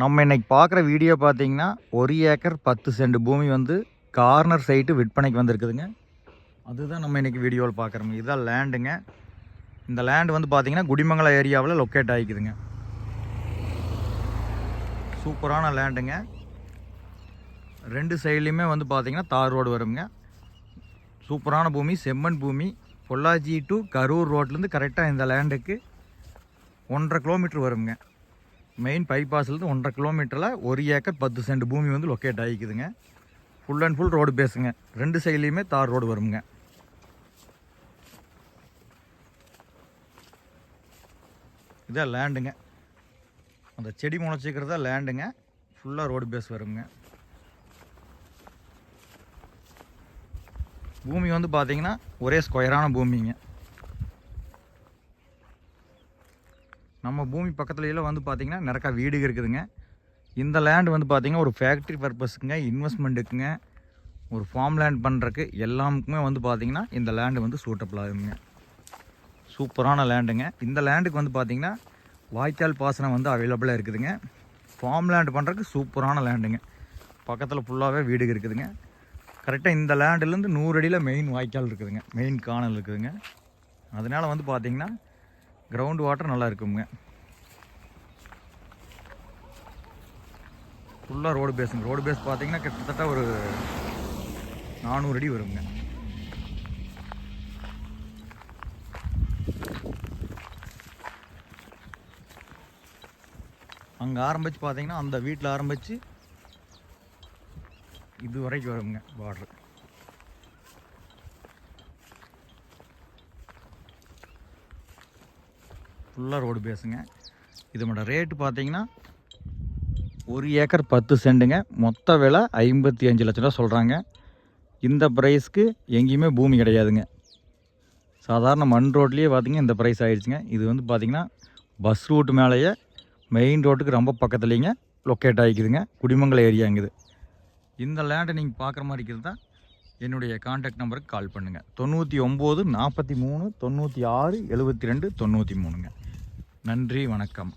நம்ம இன்னைக்கு பார்க்குற வீடியோ பார்த்தீங்கன்னா ஒரு ஏக்கர் பத்து சென்ட் பூமி வந்து கார்னர் சைட்டு விற்பனைக்கு வந்திருக்குதுங்க. அதுதான் நம்ம இன்னைக்கு வீடியோவில் பார்க்குறோங்க இதுதான் லேண்டுங்க இந்த லேண்டு வந்து பார்த்தீங்கன்னா குடிமங்கலம் ஏரியாவில் லொக்கேட் ஆகிக்குதுங்க. சூப்பரான லேண்டுங்க ரெண்டு சைட்லேயுமே வந்து பார்த்தீங்கன்னா தார் ரோடு வருங்க. சூப்பரான பூமி செம்மண் பூமி. பொள்ளாச்சி டு கரூர் ரோட்லேருந்து கரெக்டாக இந்த லேண்டுக்கு ஒன்றரை கிலோமீட்டர் வருங்க. மெயின் பைபாஸ்லேருந்து ஒன்றரை கிலோமீட்டரில் ஒரு ஏக்கர் பத்து சென்ட் பூமி வந்து லொக்கேட் ஆகிக்குதுங்க. ஃபுல் அண்ட் ஃபுல் ரோடு பேசுங்க ரெண்டு சைட்லேயுமே தார் ரோடு வருங்க இதான் லேண்டுங்க அந்த செடி முளைச்சிக்கிறதா லேண்டுங்க ஃபுல்லாக ரோடு பேஸ் வருங்க பூமி வந்து பார்த்தீங்கன்னா ஒரே ஸ்கொயரான பூமிங்க. நம்ம பூமி பக்கத்துலையெல்லாம் வந்து பார்த்தீங்கன்னா நிறையா வீடுகள் இருக்குதுங்க. இந்த லேண்ட் வந்து பார்த்தீங்கன்னா ஒரு ஃபேக்ட்ரி பர்பஸுக்குங்க இன்வெஸ்ட்மெண்ட்டுக்குங்க ஒரு ஃபார்ம் லேண்ட் பண்ணுறக்கு எல்லாமுக்குமே வந்து பார்த்திங்கன்னா இந்த லேண்டு வந்து சூட்டபிள் ஆகுங்க சூப்பரான லேண்டுங்க இந்த லேண்டுக்கு வந்து பார்த்திங்கன்னா வாய்க்கால் பாசனம் வந்து அவைலபிளாக இருக்குதுங்க. ஃபார்ம் லேண்ட் பண்ணுறதுக்கு சூப்பரான லேண்டுங்க பக்கத்தில் ஃபுல்லாகவே வீடு இருக்குதுங்க. கரெக்டாக இந்த லேண்டுலேருந்து நூறு அடியில் மெயின் வாய்க்கால் இருக்குதுங்க. மெயின் காணல் இருக்குதுங்க. அதனால் வந்து பார்த்தீங்கன்னா கிரவுண்ட் வாட்டர் நல்லா இருக்குங்க ஃபுல்லாக ரோடு பேஸுங்க ரோடு பேஸ் பார்த்தீங்கன்னா கிட்டத்தட்ட ஒரு நானூறு அடி வருங்க. அங்கே ஆரம்பித்து பார்த்தீங்கன்னா அந்த வீட்டில் ஆரம்பித்து இது வரைக்கும் வருங்க பார்டர் ஃபுல்லாக ரோடு பேஸுங்க இதோட ரேட்டு பார்த்தீங்கன்னா ஒரு ஏக்கர் பத்து சென்ட்டுங்க மொத்த விலை ஐம்பத்தி அஞ்சு லட்ச ரூபா சொல்கிறாங்க இந்த ப்ரைஸ்க்கு எங்கேயுமே பூமி கிடையாதுங்க. சாதாரண மண் ரோட்லேயே பார்த்தீங்கன்னா இந்த ப்ரைஸ் ஆகிடுச்சுங்க இது வந்து பார்த்திங்கன்னா பஸ் ரூட் மேலேயே மெயின் ரோட்டுக்கு ரொம்ப பக்கத்துலேங்க லொக்கேட் ஆகிக்குதுங்க. குடிமங்கலம் ஏரியாங்குது இந்த லேண்டை நீங்கள் பார்க்குற மாதிரி இருக்கிறதா என்னுடைய காண்டாக்ட் நம்பருக்கு கால் பண்ணுங்கள் தொண்ணூற்றி ஒம்பது நாற்பத்தி மூணு தொண்ணூற்றி ஆறு எழுபத்தி ரெண்டு தொண்ணூற்றி மூணுங்க. நன்றி வணக்கம்.